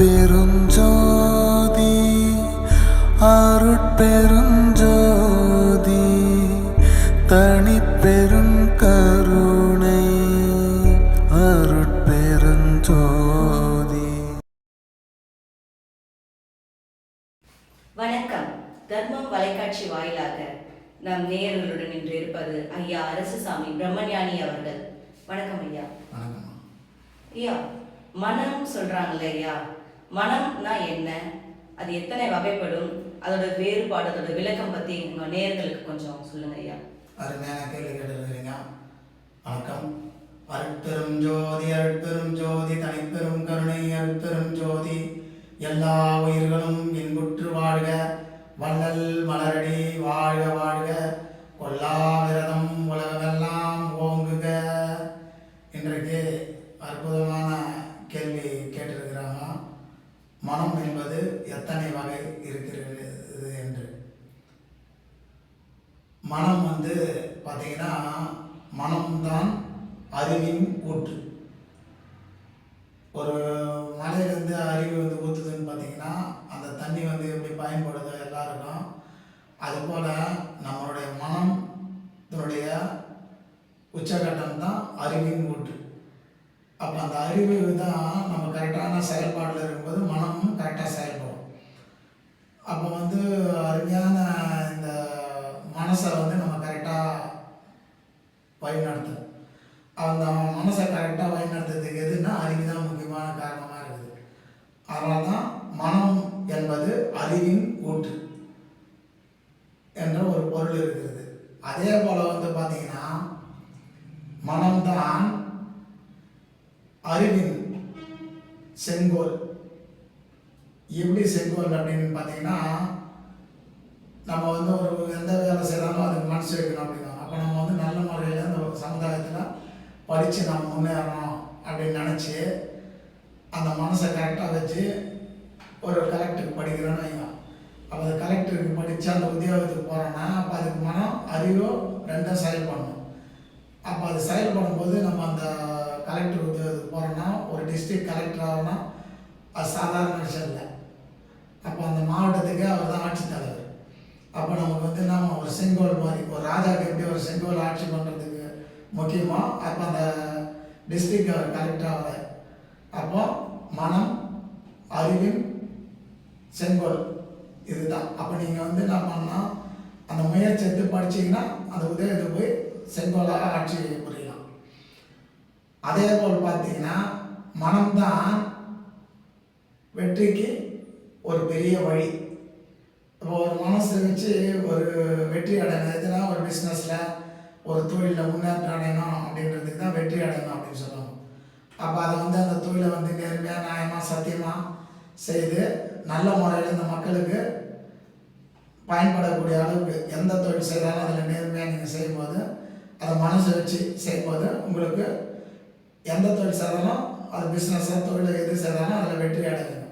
அருட்பெருஞ்சோதி அருட்பெருஞ்சோதி தனிப்பெரும் கருணை அருட்பெருஞ்சோதி. வணக்கம். தர்மம் வலைக்காட்சி வாயிலாக நம் நேயர்களுடன் இன்று இருப்பது ஐயா அரசுசாமி பிரம்மஞானி அவர்கள். வணக்கம் ஐயா. ஐயா மனம் சொல்றாங்கல்ல ஐயா? மனம்னா என்ன? அது எத்தனை வகைப்படும்? அதோட வேறுபாடு அதோட விளக்கம் பத்தி உங்க நேர்களுக்கு கொஞ்சம் சொல்லுங்க ஐயா. அருமையான கேள்வி கேட்டிருக்கிறீங்க. வணக்கம். அருட்பெரும் ஜோதி அருட்பெரும் ஜோதி தனிப்பெரும் கருணை அருட்பெரும் ஜோதி. எல்லா உயிர்களும் இன்புற்று வாழ்க. வள்ளல் மலரடி வாழ்க வாழ்க. கொல்லா விரதம் மனம் என்பது எத்தனை வகை இருக்கிறது என்று. மனம் வந்து பார்த்தீங்கன்னா மனம்தான் அறிவின் ஊற்று. ஒரு மலையிலேருந்து அறிவு வந்து ஊற்றுதுன்னு பார்த்தீங்கன்னா அந்த தண்ணி வந்து எப்படி பயன்படுது எல்லாருக்கும் அதுபோல் நம்மளுடைய மனம் இதனுடைய உச்சகட்டம் தான் அறிவின் ஊற்று. அப்போ அந்த அறிவு தான் நம்ம கரெக்டான செயல்பாட்டில் இருக்கும்போது மனம் கரெக்டாக செயல்படும் அப்போ வந்து அருமையான இந்த மனசை வந்து நம்ம கரெக்டாக வழிநடத்தணும் நம்ம மனசை கரெக்டாக பயன்படுத்துறதுக்கு எதுன்னா அறிவு தான் முக்கியமான காரணமாக இருக்குது. அதனால தான் மனம் என்பது அறிவின் கூற்று என்ற ஒரு பொருள் இருக்கிறது. அதே போல் வந்து பார்த்தீங்கன்னா மனம்தான் அறிவின் செங்கோல். எப்படி செங்கோல் அப்படின்னு பார்த்தீங்கன்னா நம்ம வந்து ஒரு எந்த வேலை செய்தாலும் அதுக்கு மனசு வைக்கணும் அப்படின்னா. அப்போ நம்ம வந்து நல்ல முறையில் இந்த சமுதாயத்தில் படித்து நம்ம முன்னேறணும் அப்படின்னு நினச்சி அந்த மனசை கரெக்டாக வச்சு ஒரு கலெக்டருக்கு படிக்கிறோன்னு வைங்க. அப்போ அந்த கலெக்டருக்கு படித்து அந்த உத்தியோகத்துக்கு போகிறோன்னா அப்போ அதுக்கு மனம் அறிவோ ரெண்டும் செயல்படணும் அப்போ அது செயல்படும்போது நம்ம அந்த கலெக்டர் உத்தியோகத்துக்கு போகிறோன்னா ஒரு டிஸ்ட்ரிக்ட் கலெக்டர் ஆகணும்னா அது சாதாரண விஷயம் இல்லை. அப்போ அந்த மாவட்டத்துக்கு அவர் தான் ஆட்சித்தலைவர். அப்போ நமக்கு வந்து நம்ம ஒரு செங்கோல் மாதிரி ஒரு ராஜாவுக்கு எப்படி ஒரு செங்கோல் ஆட்சி பண்ணுறது முக்கியமாக அப்போ அந்த டிஸ்ட்ரிக்ட் கலெக்டராக அப்போ மனம் அறிவின் செங்கோல் இதுதான். அப்போ நீங்கள் வந்து என்ன பண்ணால் அந்த முயற்சி எடுத்து படிச்சீங்கன்னா அந்த உதயத்துக்கு போய் செங்கோலாக ஆட்சி புரியலாம். அதே போல் பார்த்தீங்கன்னா மனம்தான் வெற்றிக்கு ஒரு பெரிய வழி. இப்போ ஒரு மனசு வச்சு ஒரு வெற்றி அடையணும். ஒரு பிஸ்னஸில் ஒரு தொழிலில் முன்னேற்றம் அடையணும் அப்படின்றதுக்கு தான் வெற்றி அடையணும் அப்படின்னு சொல்லுவாங்க. அப்போ அதை வந்து அந்த தொழிலை வந்து நேர்மையாக நியாயமாக சத்தியமாக செய்து நல்ல முறையில் இந்த மக்களுக்கு பயன்படக்கூடிய அளவுக்கு எந்த தொழில் செய்தாலும் அதில் நேர்மையாக நீங்கள் செய்யும்போது அதை மனசு வச்சு செய்யும்போது உங்களுக்கு எந்த தொழில் செய்தாலும் அது பிஸ்னஸாக தொழில் எது செய்தாலும் அதில் வெற்றி அடையணும்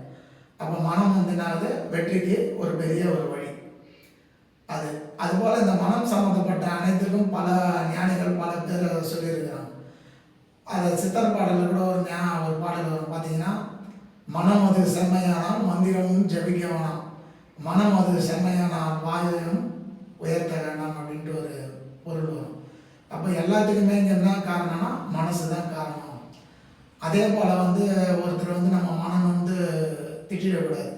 அப்போ மனம் வந்து வெற்றிக்கு ஒரு பெரிய ஒரு வழி. அது அதுபோல் இந்த மனம் சம்மந்தப்பட்ட அனைத்துக்கும் பல ஞானிகள் பல பேர் சொல்லியிருக்கிறாங்க. அது சித்தர் பாடலில் கூட ஒரு ஞா ஒரு பாடல் வரும். பார்த்தீங்கன்னா மனம் அது செம்மையானால் மந்திரமும் ஜபிக்க வேணாம் மனம் அது செம்மையானால் வாயுவையும் உயர்த்த வேண்டாம் அப்படின்ட்டு ஒரு பொருள் வரும். அப்போ எல்லாத்துக்குமே இங்கே என்ன காரணம்னா மனசு தான் காரணம். அதே போல் வந்து ஒருத்தர் வந்து நம்ம மனம் வந்து திட்டிடக்கூடாது.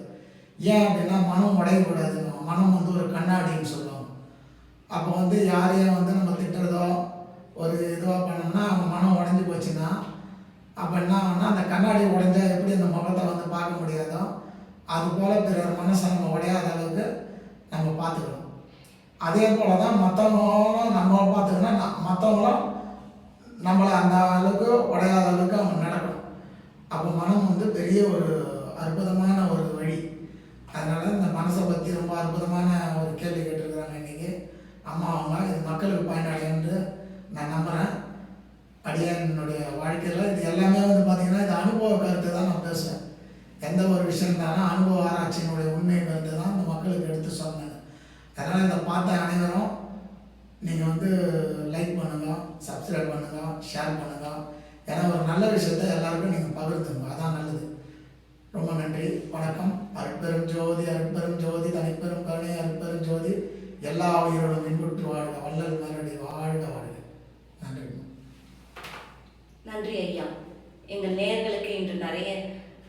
ஏன் அப்படின்னா மனம் உடையக்கூடாது. மனம் வந்து கண்ணாடின்னு சொல்லுவாங்க. அப்போ வந்து யாரையும் வந்து நம்ம திட்டுறதோ ஒரு இதுவாக பண்ணோம்னா அவங்க மனம் உடஞ்சி போச்சுன்னா அப்போ என்ன ஆகும்னா அந்த கண்ணாடி உடைஞ்சால் எப்படி அந்த முகத்தை வந்து பார்க்க முடியாதோ அது போல் பிறர் மனசை நம்ம உடையாத அளவுக்கு நம்ம பார்த்துக்கணும். அதே போல் தான் மற்றவங்களும் நம்ம பார்த்துக்கணும் மற்றவங்களும் நம்மளை அந்த அளவுக்கு உடையாத அளவுக்கு அவங்க நடக்கணும். அப்போ மனம் வந்து பெரிய ஒரு அற்புதமான ஒரு வழி. அதனால் இந்த மனசை பற்றி ரொம்ப அற்புதமான ஒரு கேள்வி கேட்டிருக்கிறாங்க இன்றைக்கி அம்மா அவங்க இது மக்களுக்கு பயனடைன்னு நான் நம்புகிறேன் அடியானுடைய வாழ்க்கையில் இது எல்லாமே வந்து பார்த்திங்கன்னா இது அனுபவ கருத்து தான் நான் பேசுவேன் எந்த ஒரு விஷயம் தானே அனுபவ ஆராய்ச்சியினுடைய உண்மை கருத்து தான் இந்த மக்களுக்கு எடுத்து சொன்னேன் அதனால் இதை பார்த்த அனைவரும் நீங்கள் வந்து லைக் பண்ணுங்கள் சப்ஸ்கிரைப் பண்ணுங்கள் ஷேர் பண்ணுங்கள் ஏன்னா ஒரு நல்ல விஷயத்த எல்லாருக்கும் நீங்கள் பகிர்ந்துங்க அதான் நல்லது. ரொம்ப நன்றி. வணக்கம். அருட்பெரும் ஜோதி அருட்பெரும் ஜோதி தனிப்பெரும் கருணை அருட்பெரும் ஜோதி. எல்லா உயிரோடும் இன்புற்று வாழ்க வள்ளல் மலரடி வாழ்க வாழ்க. நன்றி நன்றி ஐயா. எங்கள் நேர்களுக்கு இன்று நிறைய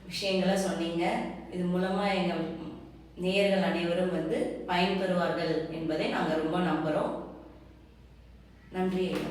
விஷயங்களை சொன்னீங்க. இது மூலமாக எங்கள் நேயர்கள் அனைவரும் வந்து பயன்பெறுவார்கள் என்பதை நாங்கள் ரொம்ப நம்புகிறோம் நன்றி ஐயா.